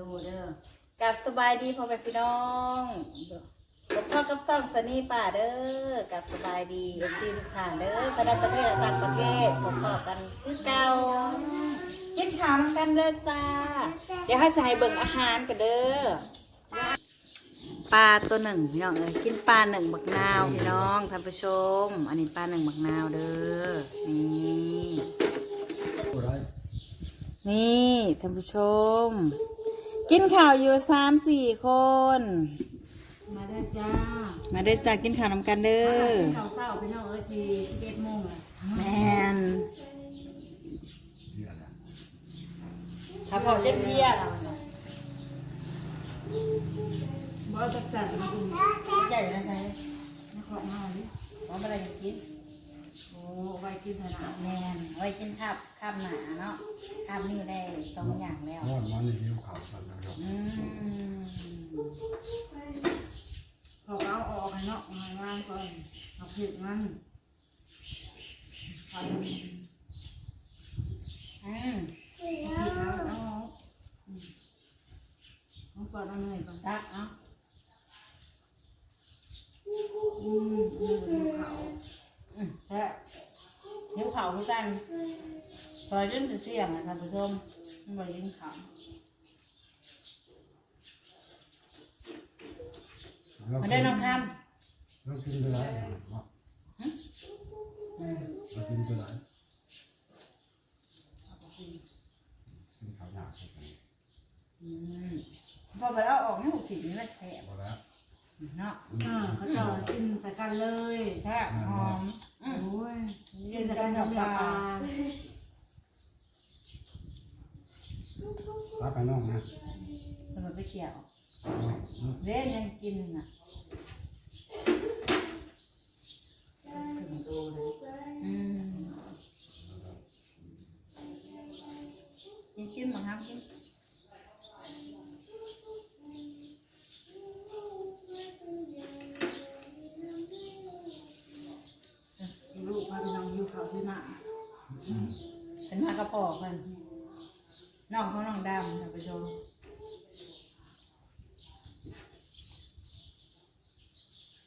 ดูเด้อกับสบายดีพ่อแม่พี่น้องผมพ่อกับซ่องสนีป่าเด้อกับสบายดีเอฟซีทุกท่านเด้อคณะประเทศและต่างประเทศผมพ่อกันคือเก่ากินข้าวน้ำกันเด้อจ้า เดี๋ยวให้ใส่เบิ่งอาหารกันเด้อปลาตัวหนึ่งพี่น้องเอ้ยกินปลาหนึ่งบักนาวพี่น้องท่านผู้ชม อันนี้ปลาหนึ่งบักนาวเด้อนี่นี่ท่านผู้ชม กินข้าวอยู่สามสี่คน มาได้อจ้ามาได้อจากกินข้าวนำกันเด้อกินข้าวเช้าพี่น้องเอ้ยที11โมงอะแมนเดือนละถ้าพอเจ็บเพียเราบ่จักจัดมากินใหญ่นะใช่มาขอมาดิว่าอะไรจะกินโอ้ไว้กินเถอะนะแมนไว้กินข้าวข้าวหนาเนาะ ข้าวนี่ได้สองอย่างแล้วนอนมาในหิวข้าวกันนะครับอืมพอเอาออกให้เนาะมาล้างก่อนเอาเผ็ดมันเอาเผ็ดอืมแล้วเอาออกอืมเอาก่อนเอาเนยก่อนตักเอาอืมเนยกับข้าวอืมแค่หิวข้าวคือกัน พอเริ่มจะเสี่ยงนะท่านผู้ชมมันบริกินข้าวแล้วมาได้น้องทเรากินไปหลายอย่างเนาะำอืมเรากินไปหลายกินข้าวหยาบไปกันอืมพอไปเอาออกนี่หกสิบนี่แหละแซ่บพอแล้วเนาะเออเขาจะเอากินใส่กันเลยแซ่บหอมอืมโอ้ยกิกินนกัใส่บกันกักับบปปลา ลา รับไปน้องนะเพิ่นมาไปเกี่ยวเนาะเด้ยังกินน่ะอืมกินกินมาห้ามกินลูกพาไปน้องอยู่เขาที่หน้าเป็นมากระปอกเพิ่นน้องเขาน้องดำท่านผู้ชม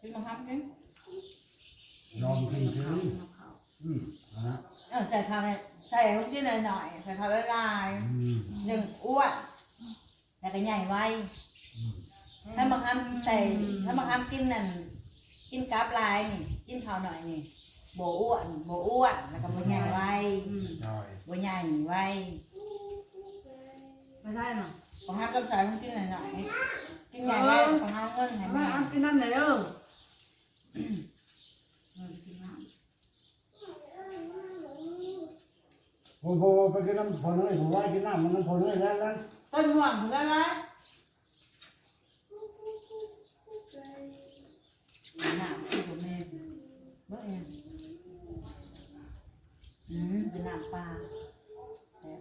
กิน มาห้ามกินลองกินกินเขาเขาอืมนะฮะเออใส่ข้าวให้ใส่ลูกชิ้นหน่อยๆใส่ข้าวละลายอืมหนึ่งอ้วนแต่ก็ใหญ่ไวอืมถ้าบางคำใส่ถ้าบางคำกินนั่นกินกราฟลายนี่กินข้าวหน่อยนี่โบอ้วนโบอ้วนแล้วก็โบใหญ่ไวอืมได้โบใหญ่ไวไม่ได้หรอกบางคำก็ใส่ต้องกินหน่อยๆกินใหญ่ไวบางคำเงินให้มามาเอากินนั่นเลยเด้อเอ อกินน้ำโอ้โหไปกินน้ำพอเนยผมว่ากินน้ำมันน้ำพอเนยแล้วแล้วต้นห่วงถึงได้ไหมหนาคือผมแม่เบ้อเองอืมเป็นน้ำปลาแซ่บ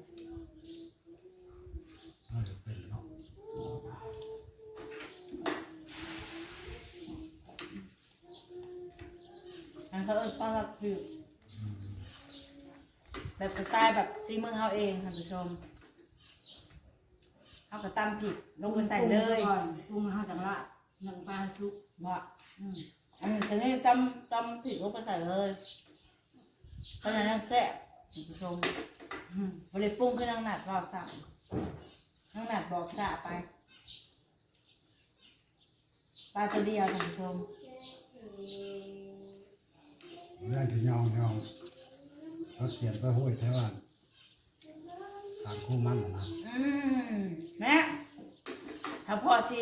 น่าจะเป็นเนาะ อัน เขาเอิ้นต้อนรับคือแบบสไตล์แบบซีมือเขาเองท่านผู้ชมเขาก็ตำผิดลงไปใส่เลยก่อนปรุงห้าจังละหนึ่งปลาซุปบอกอืมอันนี้ทีนี้ตำตำผิดลงไปใส่เลยเพราะฉะนั้นแซ่บท่านผู้ชมอืมบริปรุงคือนางหนัดบอกสั่งนางหนัดบอกสะไปปลาตัวเดียวท่านผู้ชม เรื่องที่ยองยองเขาเขียนไปห้วยแถวบ้านทางคู่มันนะอืมแม่ถ้าพอสิ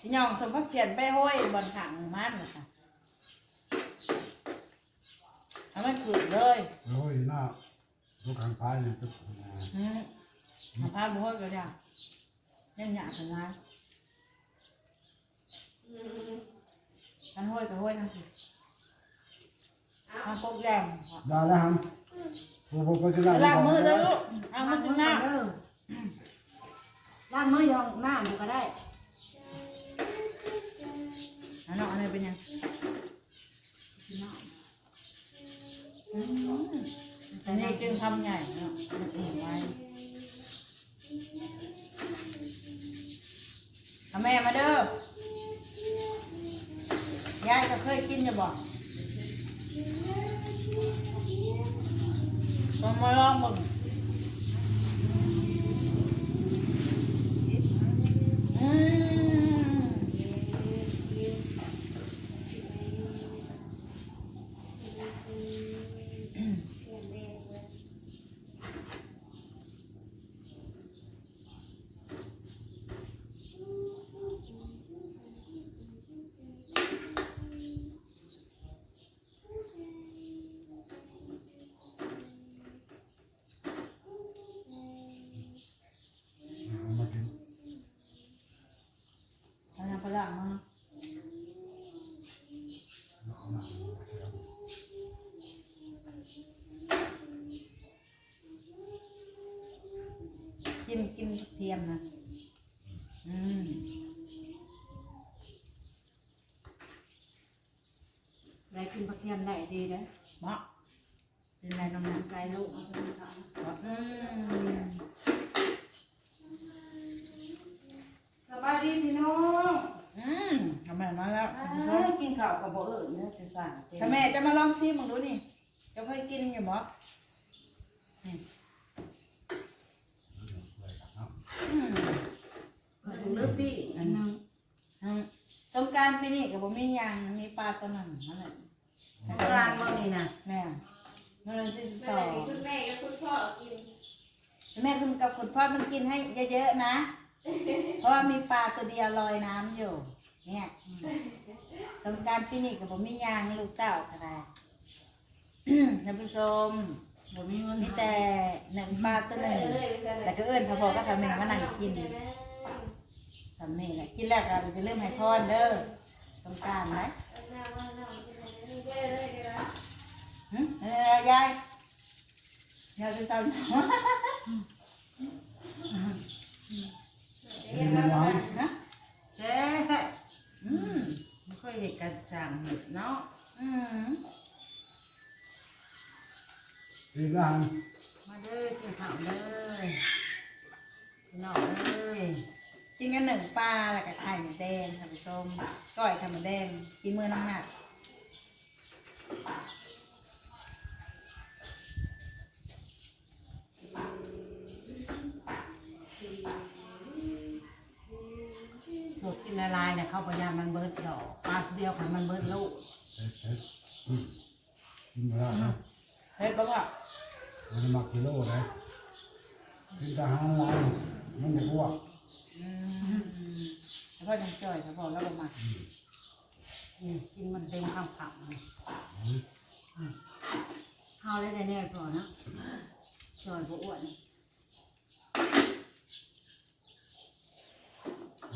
สิยองสมพักเสียนไปห้อยบนถังมันน่ะค่ะทำมันขืนเลยห้วยหน้าลูกข้างพายเนี่ยจะอืมเอาพาบุ้ยก็ได้ยังหยาบขนาดทั้งห้อยกับห้อยทั้งสิ ทั้งปกแยงได้แล้วครับผู้ผู้ก็จะได้ล้างมือเลยลูกเอามือกินน้เด้อล้างมือยองหน้ามันก็ได้ำอันนั้นอันนี้เป็นยังกินน้อืมอันนี้จึงทำใหญ่เนาะมันเองไว้ำเอาแม่มาเด้อยายก็เคยกินอยู่บ่ลองมาลอง มึงอืม เอามากิน เอาน้ำปลาร้ามา เอามากิน กินกินเทียมนะอืมได้กินผักเทียมได้ดีนะเหมาะเป็นไรน้องนะไก่ลูกเอาไปทำอืมสบายดีพี่น้องอืมทำไมมาแล้วกินข้าวกับบ่เอิญเนื้อจะสั่งถ้าแม่จะมาลองซิมึงดูนี่จะเคยกินอยู่บ่นี่ เลยครับเนาะ อืม เลือปี้อันนึงอืมสงกรารปีนี้กับบ่มีหยางมีปลาตัวนั้นนั่นแหละกลางบ่นี่นะแม่เมื่อวันที่สิบสองคุณแม่กับคุณพ่อกินแม่คุณกับคุณพ่อต้องกินให้เยอะๆนะ เพราะว่ามีปลาตัวเดียวลอยน้ำอยู่ เนี่ยอืมสงกรารปีนี้กับบ่มีหยางลูกเต้าก็ได้ท่านผู้ชมบ่มีเงินมีแต่หนึ่งปลาตัวหนึ่ง แต่ก็เอื้อนพอพอก็ทำแม่มานั่งกิน สำเนีแหละกินแล้วก็จะเริ่มให้พรเด้อสงกรารไหมหึเออยายยายจะจำกินมันหวานฮะเจ๊อืมไม่ค่อยเห็นการสั่งเห็ดเนาะอืมกินแล้วหันมาเด้อกินข้าวเด้อพี่น้องเอ้ย กินกันหนึ่งปลาแล้วก็ไข่หมูแดงท่านผู้ชมก้อยไข่หมูแดงกินมือน้ำหนักสดกินละลายเนี่ยเข้าพยายามมันเบิดดอกปลาเดียวของมันเบิดลูกเผ็ดเผ็ดอืมกินมาแล้วนะเฮ้ยบอกว่ามันจะมักกิโลเลยกินทหารลายมันจะพวกอืม แล้วพ่อจังจ่อยเขาบอกแล้วบอกมานี่กินมันเต็มคำผักมันอืมเฮาได้แต่แน่พอนะจอยบ่อ้วน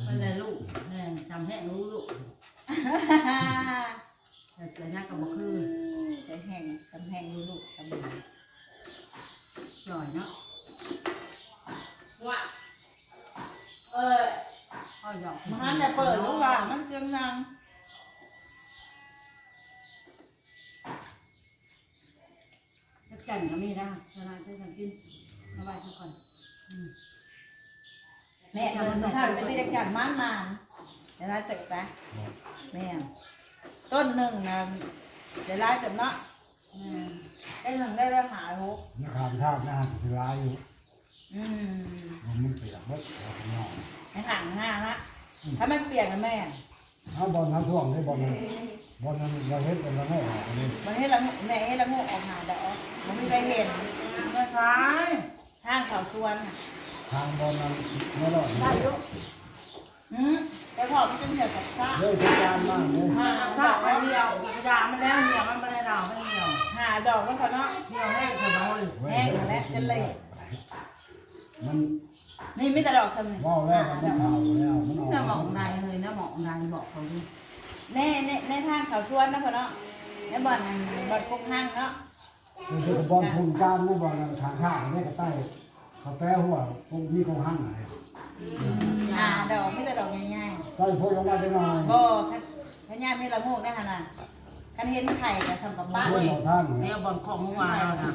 มันเลยลูกแม่จำแท้รู้ลูกแต่เสียหน้ากับบ่คือใช้แห้งกำแห้งลูกๆกำแห้ง จอยเนาะ ว่า เออ พ่อหยอกมันแต่เปิดลูกว่ามันเสียงดังจักจันก็มีนะเวลาจะกันกินเอาไว้ทุกคนอืมแม่เดินมาทางเป็นที่จักรมันนานเดี๋ยวเราเจอไปแม่ต้นหนึ่งนะเดี๋ยวเราจะเนาะแม่ได้หนึ่งได้แล้วหาหกนักข่าวท่าหน้าสิร้ายอยู่อืมมันมันเปียกเบิดเอาไปนอนให้ห่างห้าละ ถ้ามันเปลี่ยนนะแม่เอาบอลน้ำท่วมได้บอลนั้นบอลนั้นเราเฮ็ดเป็นละโง่ออกเลยมันให้ละแม่ให้ละโงกออกหาดอกมันไม่ได้เห็นไม่ขายทางเขาสวนทางบอลนั้นไม่รอดได้ยุอืมแต่พอมันจะเหนียวกับข้าเลิกทุกการมากเลยหาข้าดอกไปเดียวดามันแล้วเนี่ยมันไม่ได้ดาวไม่เดียวหาดอกมันเขาเนาะเดียวแห้งขนาดเลยแห้งแล้วจะเละมัน นี่ไม่แต่ดอกสมิว่าวแล้วมันเผาแล้วมันออกจะหมองใดเลยนะหมองใดบอกเขาดิในในในทางเขาสวนนะพ่อเนาะในบ่อนบ่อนกุกห้างเนาะคือบอลภูมิการนะบอลนั้นทางข้างนี่ก็ใต้เขาแป้หัวพวกนี้เขาหั่งอะไรหาดอกไม่แต่ดอกง่ายใต้พูดลงมาจะหน่อยๆบ่พญาไม่ละโงกได้ขนาดกันเห็นไข่กับทำกับบ้านเพื่อนเราท่านเดี๋ยวบอลของเมื่อวานเรานะ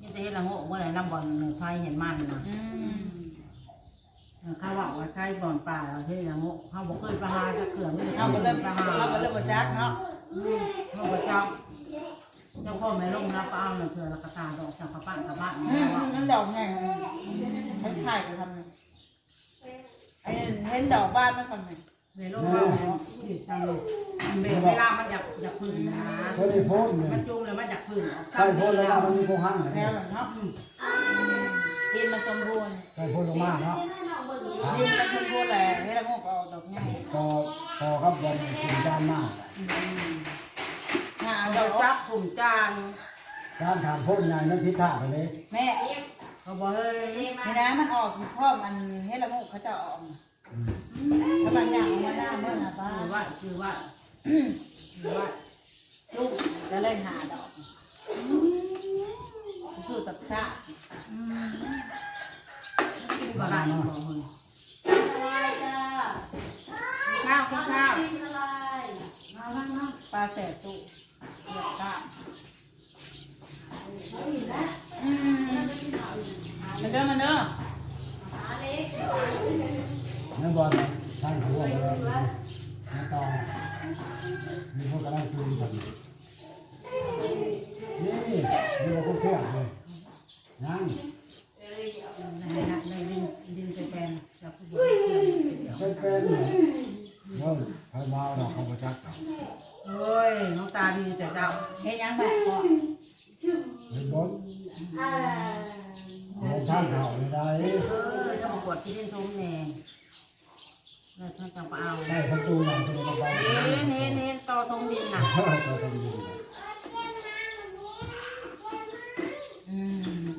นี่จะเห็นละโง่เมื่อไหร่ลำบอลใช้เห็นมันนะอืม ข้าวว่าว่าใช้บ่อนป่าเฮ้ยอย่างงกเขาบอกเคยไปหาจะเขื่อนไม่ได้เอาก็เริ่มไปหาเอาก็เริ่มบ่จักเนาะเขาบอกเจ้าเจ้าพ่อแม่ลงรับเอาเน่ยเถื่อละกระตาดอกจากกระปั้นกระบ้านอืนี่มว่านั่นดอกไงคล้ายๆกับทำนี่ไอ้เห็นดอกบ้านไหมคนนึงแม่ลงเอาที่จังเบเวลามันอยากอยากพื้นนะก็ได้โพสต์มัเนี่นยจุ่มเลยมันอยากพื้นออกใส่โพสต์แล้วมันมีโคหังแนวเนาะ ดินมันสมบูรณ์ใส่โพสต์ลงมาเนาะดินมันสมบูรณ์แหละให้ละโงกเอาดอกใหญ่พอพอครับบอลกินจานมากหาเอาดดออกกจับกลุ่มจานจานถามโพสต์ใหญ่นั่นทิศทางไปเลยแม่เขาบอกเฮ้ยนี่นะมันออกพร้อมอันให้ละโงกเขาจะออกถ้าบางอย่างเอามาหน้าเมื่อนะป้าคือว่าคือว่าคือว่าจุ๊บแล้วเลยหาดอก สู้ตับซ่าบ่ได้บอกเฮ้ยอะไรจ้าข้าวข้าวข้าวกินอะไรมาบ้างเนาะปลาแสบตุเลือดกล้ามอืมมันเด้อมันเด้ออาเล็กนั่นบอลช่างเขาบอกเลยไม่ต้อมีพวกกระไรจูนแบบนี้นี่นี่เราก็เสื้อเลยนั่ง ในในดินดินเป็นแปลงจากผู้บริ เป็นเป็นเนี่ยเริ่มใครมาเราเขาประจักษ์ โอ้ยน้องตาดีแต่เจ้า เฮ็ดยังแบบก่อน เป็นบน อะไร เราช่างเขาไม่ได้ เออจะมาปวดที่ดินทมแน่ แล้วท่านจะเอาได้ประตูหลังตัวเราไปเน้นเน้นเน้นต่อทงดินน่ะเราทำดีอืม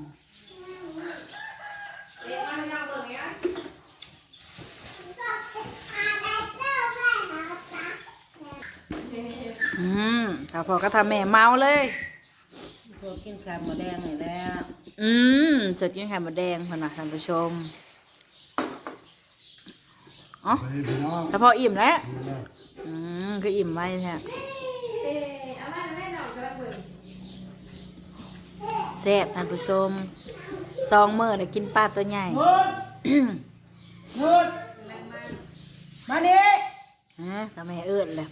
เล็กมานั่งเบิ่งเนี้ยอืมถ้าพอก็ทำแม่เมาเลย พวกกินไข่หมูแดงนี่แหละอืมสดกินไข่มดแดงพอนะท่านผู้ชม อ๋อไปพี่น้องถ้าพออิ่มแล้ว อืมคืออิ่มไว้แท้เอ๊ะเอามาแม่หน่อยก็ได้เบิ่งแซ่บท่านผู้ชมซองเมื่อได้กินปลาตัวใหญ่มุดมุดแม่มามานี่ฮะทำไมเอิ้นเลย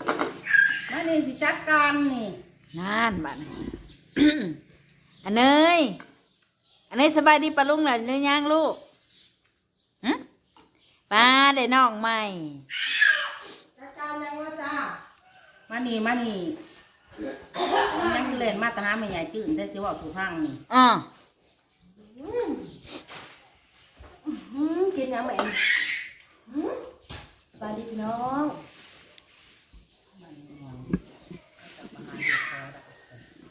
มานี่สิจัดการนี่นานบ้านอันเนยอันเนยสบายดีปะลุงหล่ะเนื้อย่างลูกฮะ ป้าได้น้องใหม่จัดการยังว่าจ้ามานี่มานี่ยังเล่นมาตรหาไม่ใหญ่จืดแต่สิว่าถูกทางนี่อ๋ออืมกินยังแม่สบายดีพี่น้อง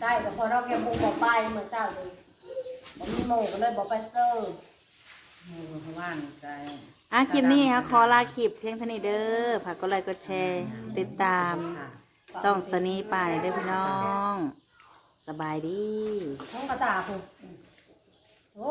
ได้แต่พอเราแกมูบอกไปเมื่อเช้าเลยผมมีโมก็เลยบอกไปเซอร์หมู่กับบ้านใจ อะคลิปนี้ค่ะขอลาคลิปเพียงเท่านี้เด้อฝากกดไลค์กดแชร์ ติดตามส่องสนีป่าเด้อพี่น้อง สบายดี ท้องกระตาคุณโอ้